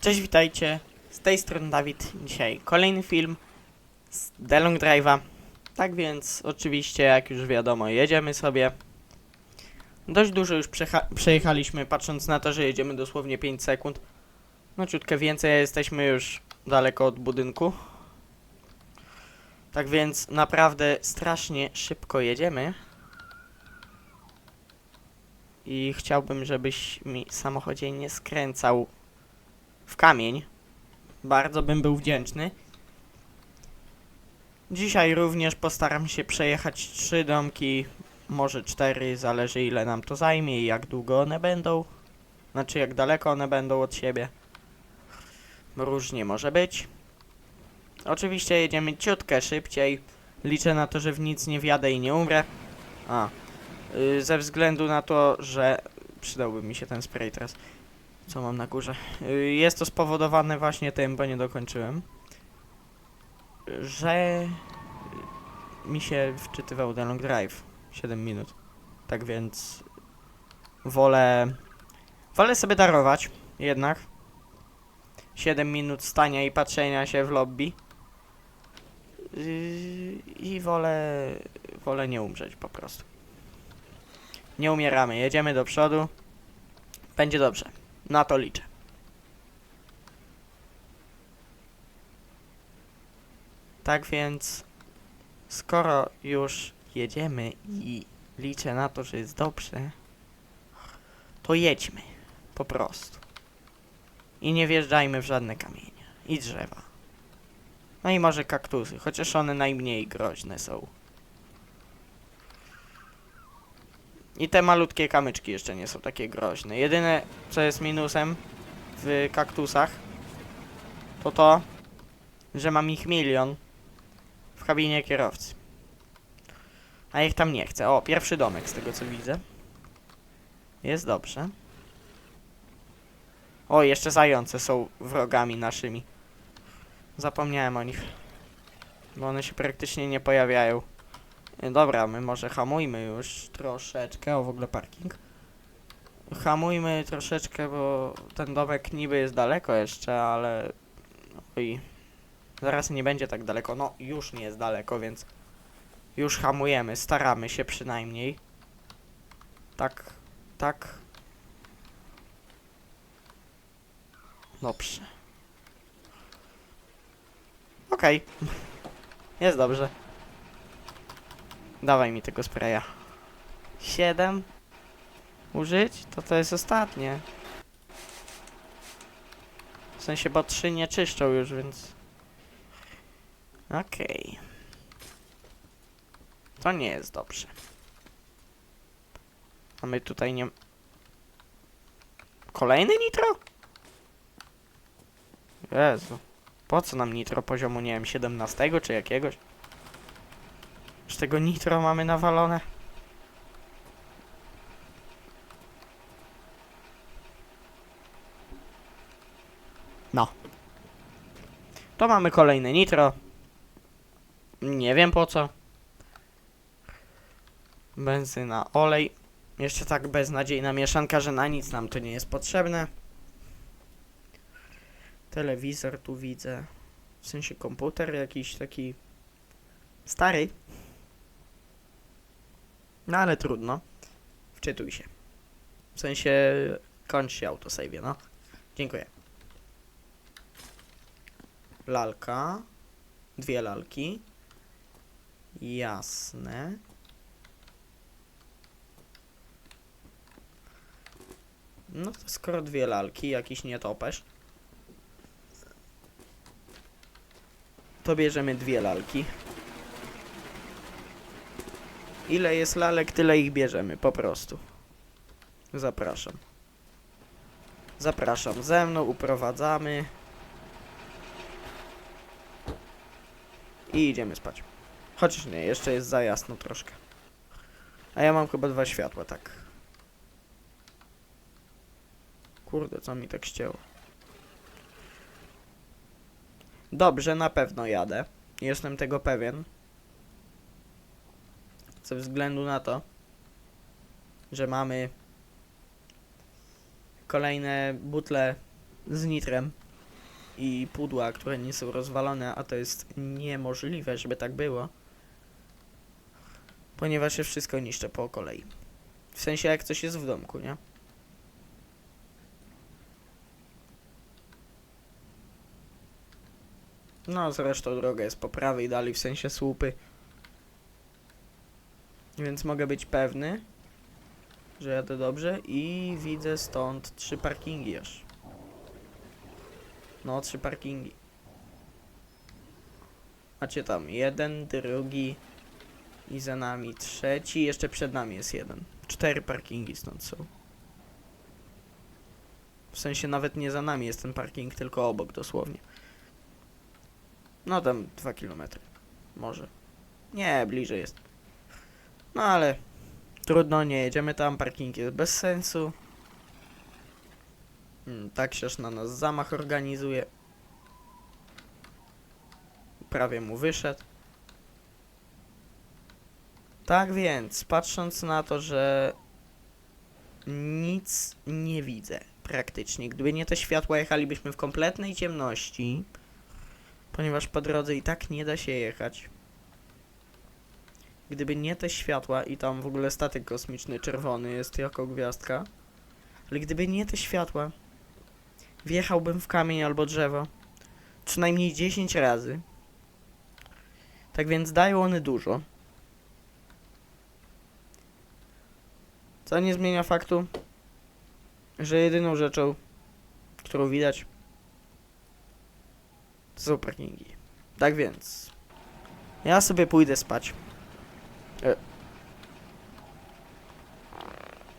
Cześć, witajcie. Z tej strony Dawid. Dzisiaj kolejny film z The Long Drive'a. Tak więc, oczywiście, jak już wiadomo, jedziemy sobie. Dość dużo już przejechaliśmy, patrząc na to, że jedziemy dosłownie 5 sekund. No, ciutkę więcej, jesteśmy już daleko od budynku. Tak więc, naprawdę strasznie szybko jedziemy. I chciałbym, żebyś mi samochodzie nie skręcał w kamień. Bardzo bym był wdzięczny. Dzisiaj również postaram się przejechać trzy domki, może cztery, zależy ile nam to zajmie i jak długo one będą. Znaczy jak daleko one będą od siebie. Różnie może być. Oczywiście jedziemy ciutkę szybciej. Liczę na to, że w nic nie wjadę i nie umrę. A. y, ze względu na to, że przydałby mi się ten spray teraz. Co mam na górze? Y, Jest to spowodowane właśnie tym, bo nie dokończyłem, że mi się wczytywał The Long Drive 7 minut. Tak więc wolę wolę sobie darować jednak 7 minut stania i patrzenia się w lobby. Yy, I wolę wolę nie umrzeć po prostu. Nie umieramy, jedziemy do przodu. Będzie dobrze. Na to liczę. Tak więc, skoro już jedziemy i liczę na to, że jest dobrze, to jedźmy. Po prostu. I nie wjeżdżajmy w żadne kamienie. I drzewa. No i może kaktusy, chociaż one najmniej groźne są. I te malutkie kamyczki jeszcze nie są takie groźne. Jedyne, co jest minusem w kaktusach, to to, że mam ich milion w kabinie kierowcy. A ich tam nie chcę. O, pierwszy domek z tego co widzę. Jest dobrze. O, jeszcze zające są wrogami naszymi. Zapomniałem o nich. Bo one się praktycznie nie pojawiają. Dobra, my może hamujmy już troszeczkę. O, w ogóle parking. Hamujmy troszeczkę, bo ten domek niby jest daleko jeszcze, ale... Oj, zaraz nie będzie tak daleko. No, już nie jest daleko, więc już hamujemy. Staramy się przynajmniej. Tak, tak. Dobrze. Okej. Jest dobrze. Dawaj mi tego spraya. 7 użyć? To to jest ostatnie. W sensie, bo 3 nie czyszczą już, więc... Okej. To nie jest dobrze. A my tutaj nie... Kolejny nitro? Jezu. Po co nam nitro poziomu, nie wiem, 17 czy jakiegoś? Tego nitro mamy nawalone? No. To mamy kolejne nitro. Nie wiem po co. Benzyna, olej. Jeszcze tak beznadziejna mieszanka, że na nic nam to nie jest potrzebne. Telewizor tu widzę. W sensie komputer jakiś taki stary. No ale trudno. Wczytuj się. W sensie kończ się autosave, no. Dziękuję. Lalka. Dwie lalki. Jasne. No to skoro dwie lalki, jakiś nietoperz. To bierzemy dwie lalki. Ile jest lalek, tyle ich bierzemy, po prostu. Zapraszam. Zapraszam ze mną, uprowadzamy. I idziemy spać. Chociaż nie, jeszcze jest za jasno troszkę. A ja mam chyba dwa światła, tak. Kurde, co mi tak ścięło. Dobrze, na pewno jadę. Jestem tego pewien. Ze względu na to, że mamy kolejne butle z nitrem i pudła, które nie są rozwalone, a to jest niemożliwe, żeby tak było. Ponieważ ja wszystko niszczę po kolei. W sensie jak coś jest w domku, nie? No, zresztą droga jest po prawej dalej, w sensie słupy. Więc mogę być pewny, że jadę dobrze i widzę stąd trzy parkingi aż. No, trzy parkingi. Macie tam jeden, drugi i za nami trzeci, jeszcze przed nami jest jeden. Cztery parkingi stąd są. W sensie nawet nie za nami jest ten parking, tylko obok dosłownie. No tam dwa kilometry. Może. Nie, bliżej jest. No ale trudno, nie jedziemy tam, parking jest bez sensu. Mm, Taksiarz na nas zamach organizuje. Prawie mu wyszedł. Tak więc, patrząc na to, że nic nie widzę praktycznie. Gdyby nie te światła, jechalibyśmy w kompletnej ciemności, ponieważ po drodze i tak nie da się jechać. Gdyby nie te światła i tam w ogóle statek kosmiczny czerwony jest jako gwiazdka, ale gdyby nie te światła, wjechałbym w kamień albo drzewo co najmniej 10 razy. Tak więc dają one dużo. Co nie zmienia faktu, że jedyną rzeczą, którą widać, to są parkingi. Tak więc, ja sobie pójdę spać.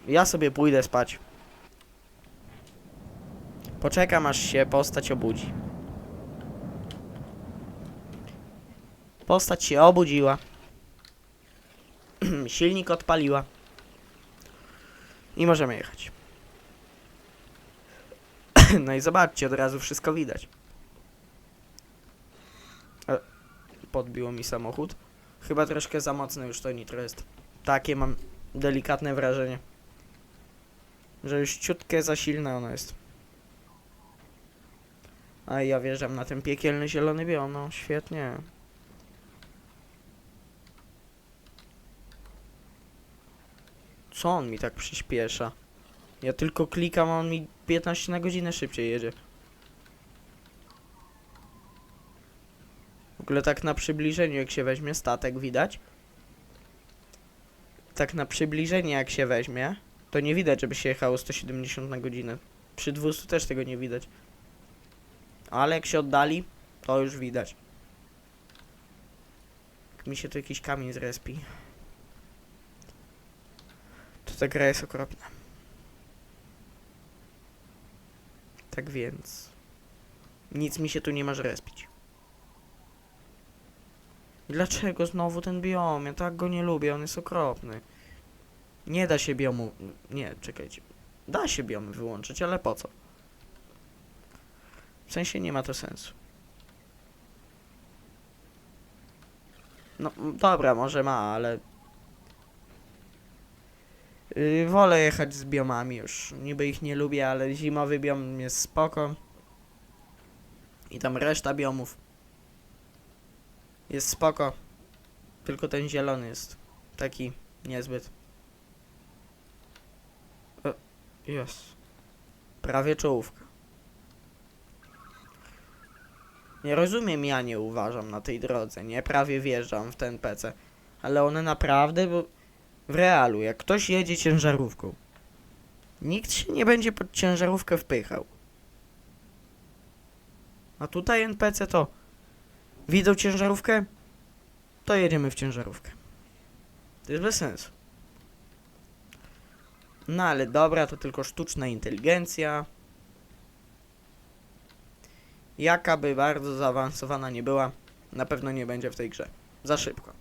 Ja sobie pójdę spać. Poczekam aż się postać obudzi. Postać się obudziła. Silnik odpaliła. I możemy jechać. no i zobaczcie, od razu wszystko widać. E, podbiło mi samochód. Chyba troszkę za mocne już to nitro jest. Takie mam delikatne wrażenie. Że już ciutkę za silne ono jest. A ja wjeżdżam na ten piekielny zielony biom, no świetnie. Co on mi tak przyspiesza? Ja tylko klikam, a on mi 15 na godzinę szybciej jedzie. W ogóle tak na przybliżeniu, jak się weźmie statek, widać. Tak na przybliżenie, jak się weźmie, to nie widać, żeby się jechało 170 na godzinę. Przy 200 też tego nie widać. Ale jak się oddali, to już widać. Jak mi się tu jakiś kamień zrespi. To ta gra jest okropna. Tak więc... Nic mi się tu nie może respić. Dlaczego znowu ten biom? Ja tak go nie lubię, on jest okropny. Nie da się biomu... Nie, czekajcie. Da się biomy wyłączyć, ale po co? W sensie nie ma to sensu. No, dobra, może ma, ale... Yy, wolę jechać z biomami już. Niby ich nie lubię, ale zimowy biom jest spoko. I tam reszta biomów jest spoko. Tylko ten zielony jest taki niezbyt. O, jest. Prawie czołówka. Nie rozumiem, ja nie uważam na tej drodze, nie? Prawie wjeżdżam w ten PC. Ale one naprawdę, bo w realu, jak ktoś jedzie ciężarówką, nikt się nie będzie pod ciężarówkę wpychał. A tutaj NPC to widzą ciężarówkę, to jedziemy w ciężarówkę. To jest bez sensu. No ale dobra, to tylko sztuczna inteligencja. Jaka by bardzo zaawansowana nie była, na pewno nie będzie w tej grze. Za szybko.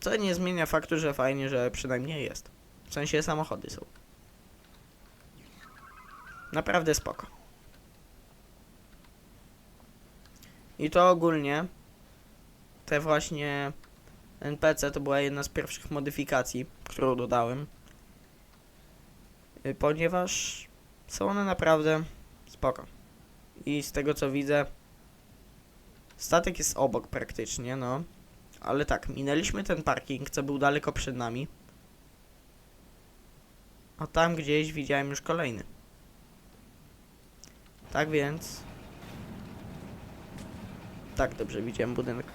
Co nie zmienia faktu, że fajnie, że przynajmniej jest. W sensie samochody są. Naprawdę spoko. I to ogólnie te właśnie NPC to była jedna z pierwszych modyfikacji, którą dodałem. Y, Ponieważ są one naprawdę spoko. I z tego co widzę, statek jest obok praktycznie, no. Ale tak, minęliśmy ten parking, co był daleko przed nami. A tam gdzieś widziałem już kolejny. Tak więc... Tak, dobrze widziałem budynek.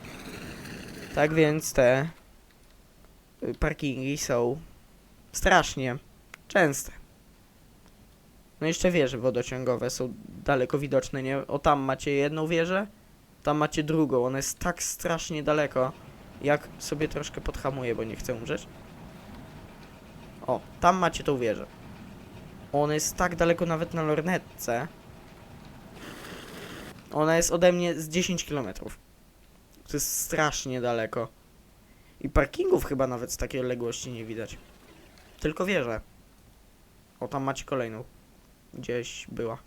Tak więc te y, parkingi są strasznie częste. No jeszcze wieże wodociągowe są daleko widoczne, nie? O tam macie jedną wieżę, tam macie drugą. Ona jest tak strasznie daleko, jak sobie troszkę podhamuję, bo nie chcę umrzeć. O, tam macie tą wieżę. Ona jest tak daleko nawet na lornetce. Ona jest ode mnie z 10 km. To jest strasznie daleko. I parkingów chyba nawet z takiej odległości nie widać. Tylko wieżę. O, tam macie kolejną. Gdzieś była.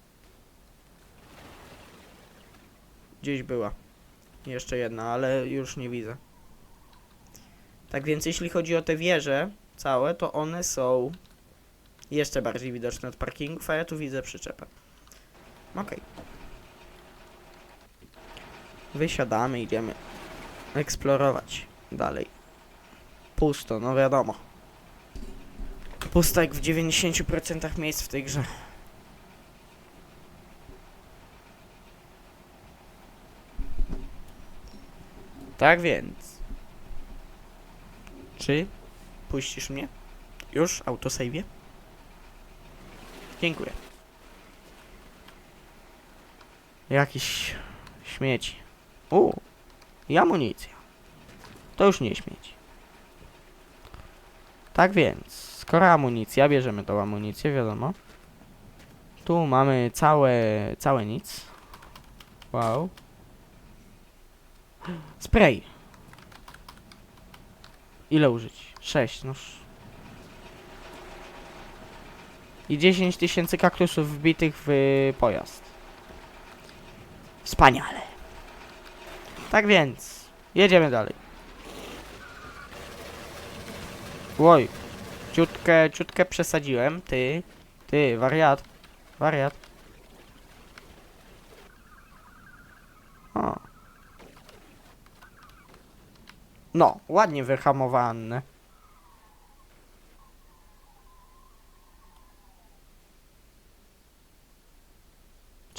Gdzieś była. Jeszcze jedna, ale już nie widzę. Tak więc jeśli chodzi o te wieże całe, to one są jeszcze bardziej widoczne od parkingów, a ja tu widzę przyczepę. Okej. Wysiadamy, idziemy eksplorować dalej. Pusto, no wiadomo. Pusto jak w 90% miejsc w tej grze. Tak więc. Czy puścisz mnie? Już? Autosave? Dziękuję. Jakiś śmieci. U, i amunicja. To już nie śmieci. Tak więc, skoro amunicja, bierzemy tą amunicję, wiadomo. Tu mamy całe, całe nic. Wow. Spray. Ile użyć? 6, no. sz- I 10 tysięcy kaktusów wbitych w pojazd. Wspaniale. Tak więc, jedziemy dalej. Oj, ciutkę, ciutkę przesadziłem. Ty, ty, wariat, wariat. O. No, ładnie wyhamowane.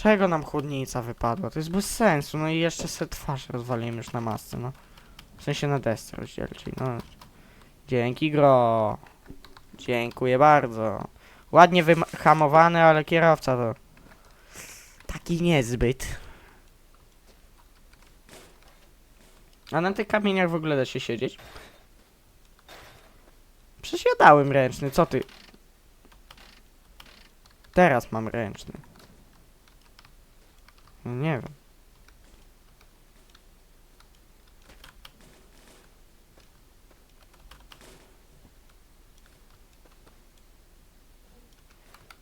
Czego nam chłodnica wypadła? To jest bez sensu. No i jeszcze se twarz rozwaliłem już na masce, no. W sensie na desce rozdzielczej, no. Dzięki gro. Dziękuję bardzo. Ładnie wyhamowane, ale kierowca to... Taki niezbyt. A na tych kamieniach w ogóle da się siedzieć? Przecież ja dałem ręczny, co ty? Teraz mam ręczny. No nie wiem.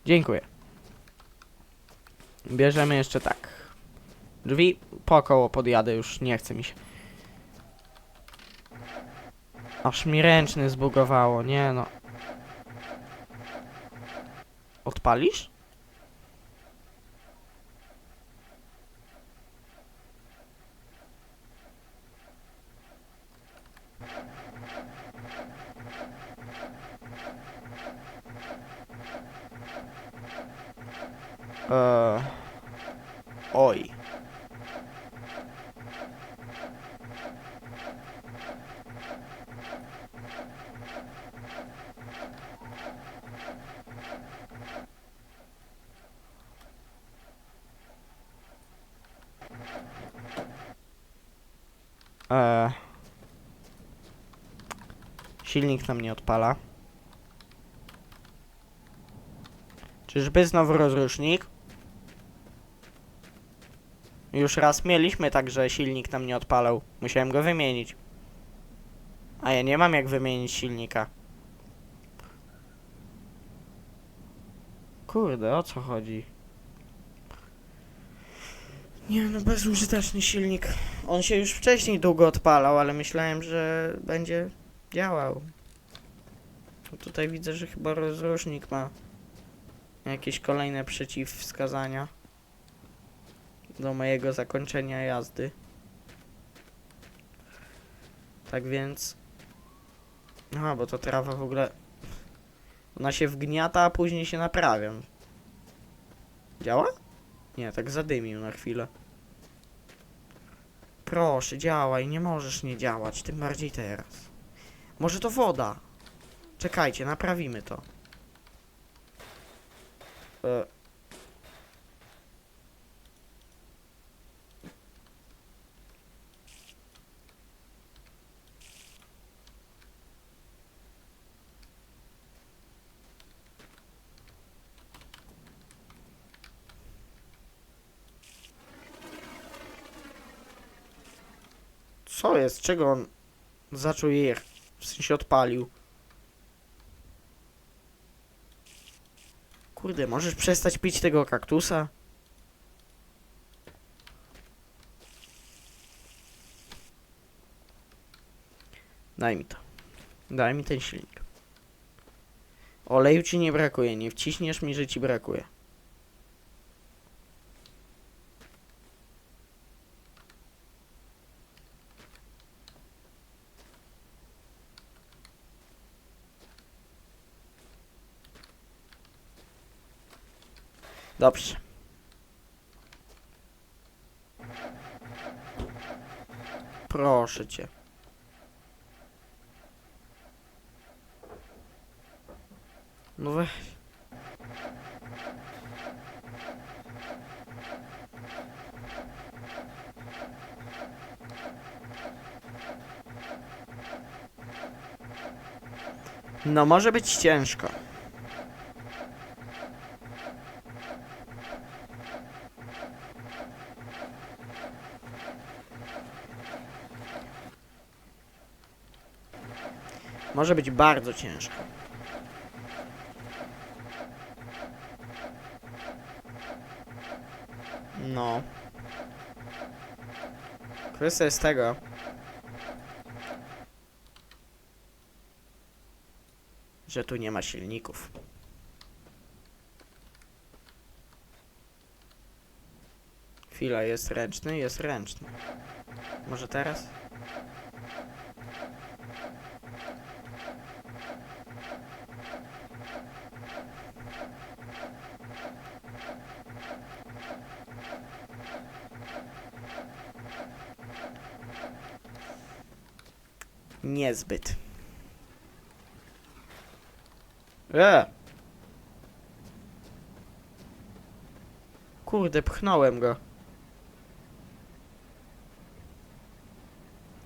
Dziękuję. Bierzemy jeszcze tak. Drzwi po koło podjadę, już nie chce mi się. Aż mi ręczny zbugowało, nie no. Odpalisz? Eee. Oj. Eee. Silnik nam nie odpala. Czyżby znowu rozrusznik? Już raz mieliśmy tak, że silnik nam nie odpalał. Musiałem go wymienić. A ja nie mam jak wymienić silnika. Kurde, o co chodzi? Nie no, bezużyteczny silnik. On się już wcześniej długo odpalał, ale myślałem, że będzie działał. No Tutaj widzę, że chyba rozrusznik ma jakieś kolejne przeciwwskazania. Do mojego zakończenia jazdy. Tak więc... Aha, bo to trawa w ogóle... Ona się wgniata, a później się naprawia. Działa? Nie, tak zadymił na chwilę. Proszę, działaj, nie możesz nie działać, tym bardziej teraz. Może to woda? Czekajcie, naprawimy to. E. Co jest? Czego on zaczął jechać? W sensie odpalił. Kurde, możesz przestać pić tego kaktusa? Daj mi to. Daj mi ten silnik. Oleju ci nie brakuje, nie wciśniesz mi, że ci brakuje. Dobrze. Proszę cię. No weź. No może być ciężko. Może być bardzo ciężko. No. Kwestia jest tego. Że tu nie ma silników. Chwila, jest ręczny, jest ręczny. Może teraz? Niezbyt. E! Kurde, pchnąłem go.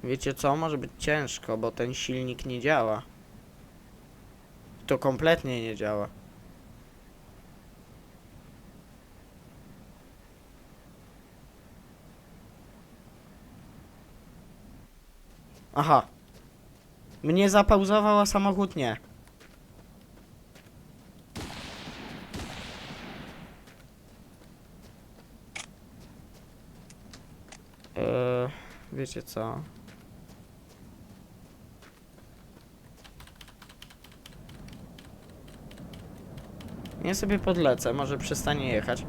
Wiecie co? Może być ciężko, bo ten silnik nie działa. To kompletnie nie działa. Aha. Mnie zapauzował, a samochód nie. Eee, wiecie co? Nie sobie podlecę, może przestanie jechać.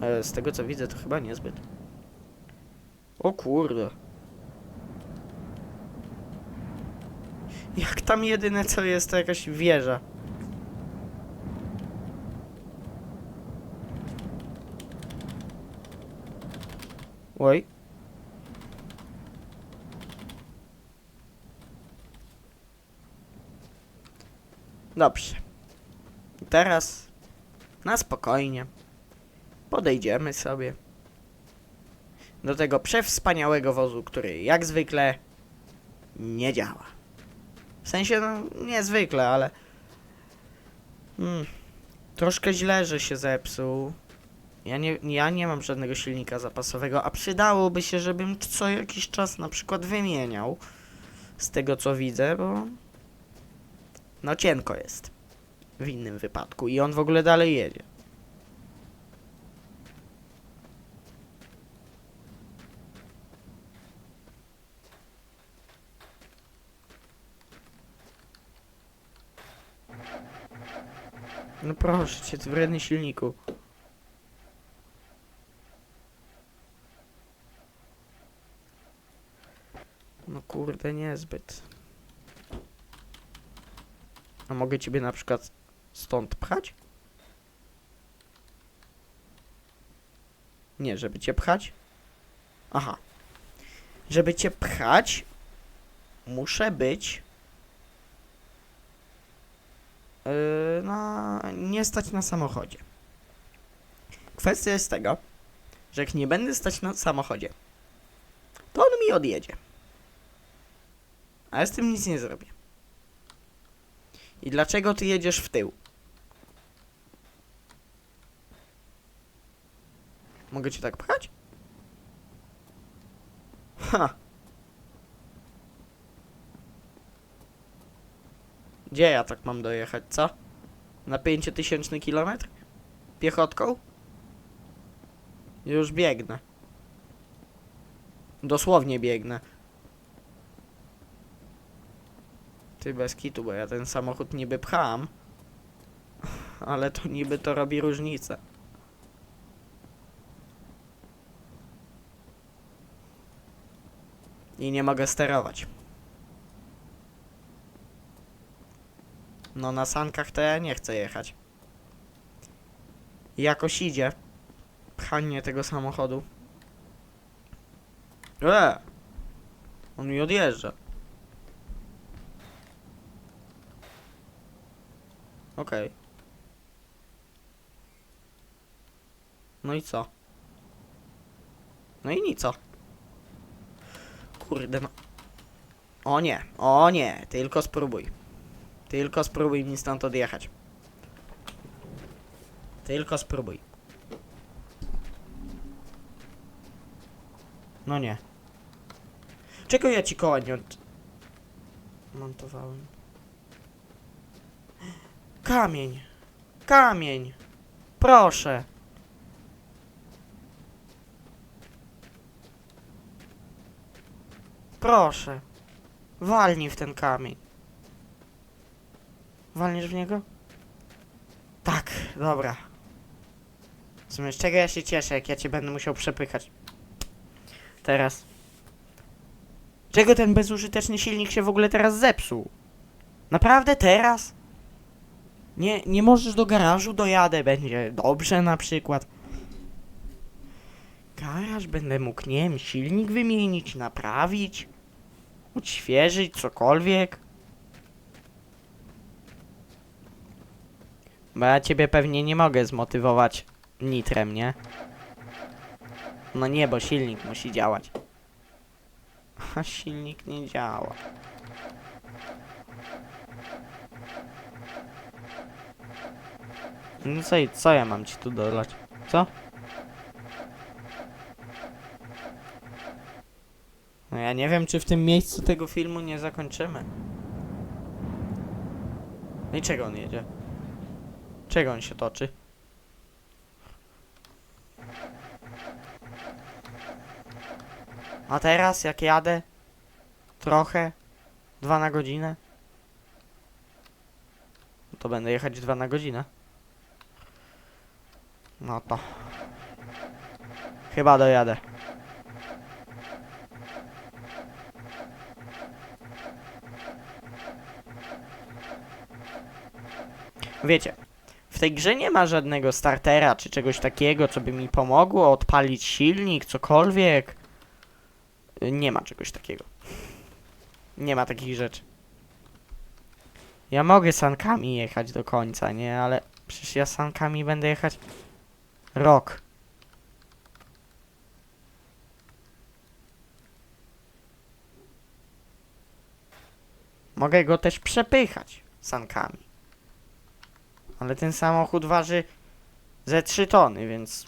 E, z tego co widzę, to chyba niezbyt. O kurde. Jak tam jedyne co jest, to jakaś wieża. Oj. Dobrze. Teraz na spokojnie podejdziemy sobie do tego przewspaniałego wozu, który jak zwykle nie działa. W sensie, no, niezwykle, ale mm, troszkę źle, że się zepsuł. Ja nie, ja nie mam żadnego silnika zapasowego, a przydałoby się, żebym co jakiś czas na przykład wymieniał z tego co widzę, bo no cienko jest w innym wypadku i on w ogóle dalej jedzie. No proszę cię, ty wredny silniku. No kurde, niezbyt. A mogę ciebie na przykład stąd pchać? Nie, żeby cię pchać? Aha. Żeby cię pchać, muszę być Yy, stać na samochodzie. Kwestia jest tego, że jak nie będę stać na samochodzie, to on mi odjedzie. A ja z tym nic nie zrobię. I dlaczego ty jedziesz w tył? Mogę cię tak pchać? Ha! Gdzie ja tak mam dojechać, co? Na 5000 kilometr? Piechotką? Już biegnę. Dosłownie biegnę. Ty bez kitu, bo ja ten samochód niby pcham. Ale to niby to robi różnicę. I nie mogę sterować. No na sankach to ja nie chcę jechać. Jakoś idzie. Pchanie tego samochodu. E! On mi odjeżdża. Okej. No i co? No i nic? Kurde no. O nie, o nie, tylko spróbuj. Tylko spróbuj mi stąd odjechać. Tylko spróbuj. No nie. Czego ja ci koła nie od... montowałem? Kamień. Kamień. Proszę. Proszę. Walnij w ten kamień. Walniesz w niego? Tak, dobra. W sumie z czego ja się cieszę, jak ja cię będę musiał przepychać. Teraz. Czego ten bezużyteczny silnik się w ogóle teraz zepsuł? Naprawdę teraz? Nie, nie możesz do garażu dojadę, będzie dobrze na przykład. Garaż będę mógł, nie wiem, silnik wymienić, naprawić, odświeżyć, cokolwiek. Bo ja ciebie pewnie nie mogę zmotywować nitrem, nie? No nie, bo silnik musi działać. A silnik nie działa. No co i co ja mam ci tu dolać? Co? No ja nie wiem, czy w tym miejscu tego filmu nie zakończymy. No i czego on jedzie? Czego on się toczy? A teraz jak jadę trochę, dwa na godzinę, to będę jechać dwa na godzinę. No to chyba dojadę. Wiecie, tej grze nie ma żadnego startera czy czegoś takiego, co by mi pomogło odpalić silnik, cokolwiek. Y, Nie ma czegoś takiego. Nie ma takich rzeczy. Ja mogę sankami jechać do końca, nie? Ale przecież ja sankami będę jechać rok. Mogę go też przepychać sankami. Ale ten samochód waży ze 3 tony, więc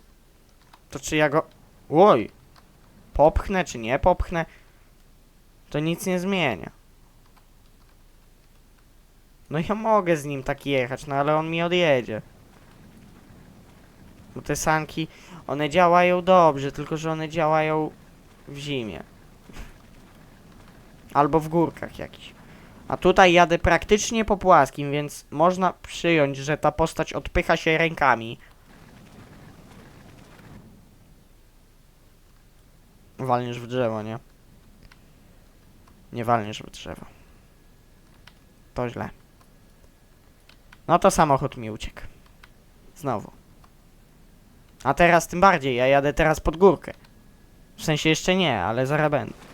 to czy ja go... Oj! Popchnę czy nie popchnę, to nic nie zmienia. No ja mogę z nim tak jechać, no ale on mi odjedzie. Bo te sanki, one działają dobrze, tylko że one działają w zimie. Albo w górkach jakichś. A tutaj jadę praktycznie po płaskim, więc można przyjąć, że ta postać odpycha się rękami. Walniesz w drzewo, nie? Nie walniesz w drzewo. To źle. No to samochód mi uciekł. Znowu. A teraz tym bardziej, ja jadę teraz pod górkę. W sensie jeszcze nie, ale zaraz będę.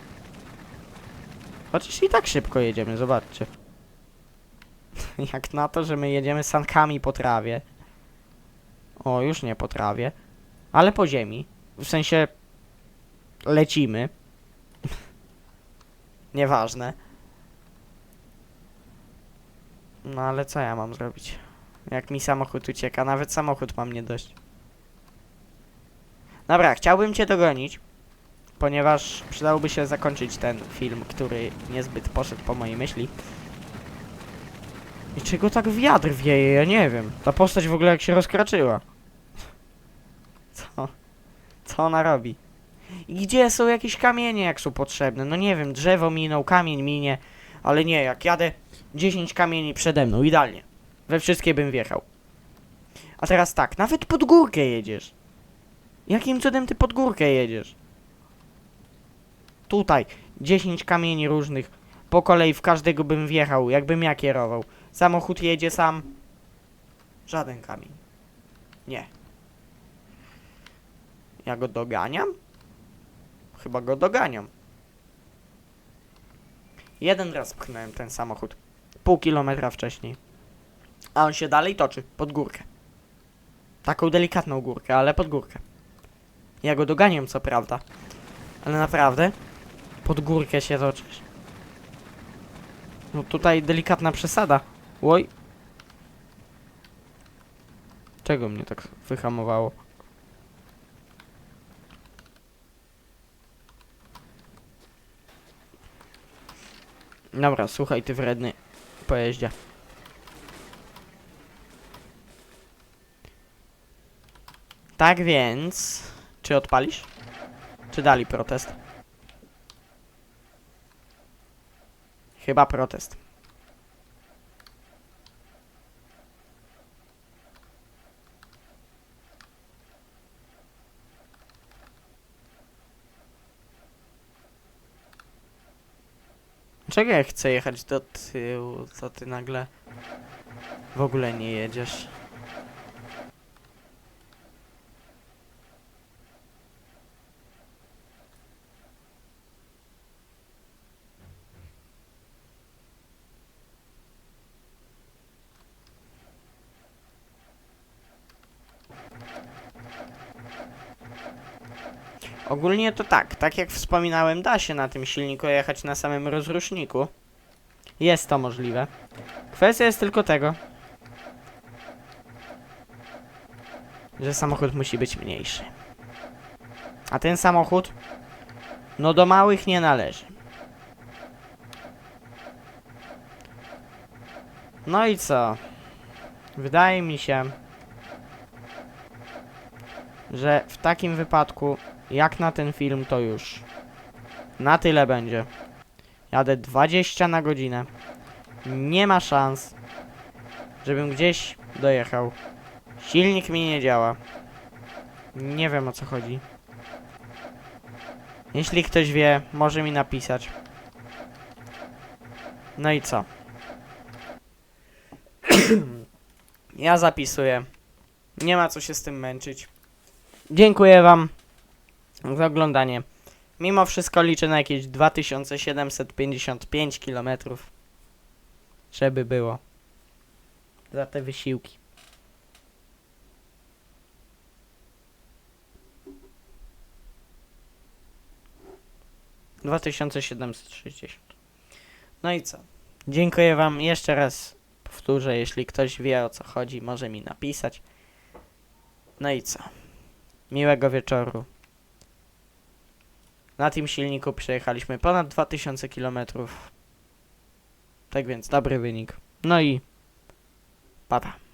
Chociaż i tak szybko jedziemy, zobaczcie. Jak na to, że my jedziemy sankami po trawie. O, już nie po trawie. Ale po ziemi. W sensie... Lecimy. Nieważne. No ale co ja mam zrobić? Jak mi samochód ucieka, nawet samochód mam nie dość. Dobra, chciałbym cię dogonić, ponieważ przydałoby się zakończyć ten film, który niezbyt poszedł po mojej myśli. I czego tak wiatr wieje, ja nie wiem. Ta postać w ogóle jak się rozkraczyła. Co? Co ona robi? I gdzie są jakieś kamienie, jak są potrzebne? No nie wiem, drzewo minął, kamień minie, ale nie, jak jadę 10 kamieni przede mną, idealnie. We wszystkie bym wjechał. A teraz tak, nawet pod górkę jedziesz. Jakim cudem ty pod górkę jedziesz? Tutaj 10 kamieni różnych. Po kolei w każdego bym wjechał, jakbym ja kierował. Samochód jedzie sam. Żaden kamień. Nie. Ja go doganiam? Chyba go doganiam. Jeden raz pchnąłem ten samochód. Pół kilometra wcześniej. A on się dalej toczy, pod górkę. Taką delikatną górkę, ale pod górkę. Ja go doganiam, co prawda. Ale naprawdę? Pod górkę się toczysz. No tutaj delikatna przesada. Oj. Czego mnie tak wyhamowało? Dobra, słuchaj ty wredny pojeździe. Tak więc... Czy odpalisz? Czy dali protest? Chyba protest. Czego ja chcę jechać do tyłu, co ty nagle w ogóle nie jedziesz? Ogólnie to tak, tak jak wspominałem, da się na tym silniku jechać na samym rozruszniku. Jest to możliwe. Kwestia jest tylko tego, że samochód musi być mniejszy. A ten samochód, no do małych nie należy. No i co? Wydaje mi się, że w takim wypadku jak na ten film to już na tyle będzie. Jadę 20 na godzinę. Nie ma szans, żebym gdzieś dojechał. Silnik mi nie działa. Nie wiem o co chodzi. Jeśli ktoś wie, może mi napisać. No i co? ja zapisuję. Nie ma co się z tym męczyć. Dziękuję wam za oglądanie. Mimo wszystko liczę na jakieś 2755 km. Żeby było. Za te wysiłki. Dwa tysiące siedemset sześćdziesiąt. No i co? Dziękuję wam jeszcze raz. Powtórzę, jeśli ktoś wie o co chodzi, może mi napisać. No i co? Miłego wieczoru. Na tym silniku przejechaliśmy ponad 2000 km. Tak więc dobry wynik. No i papa. Pa.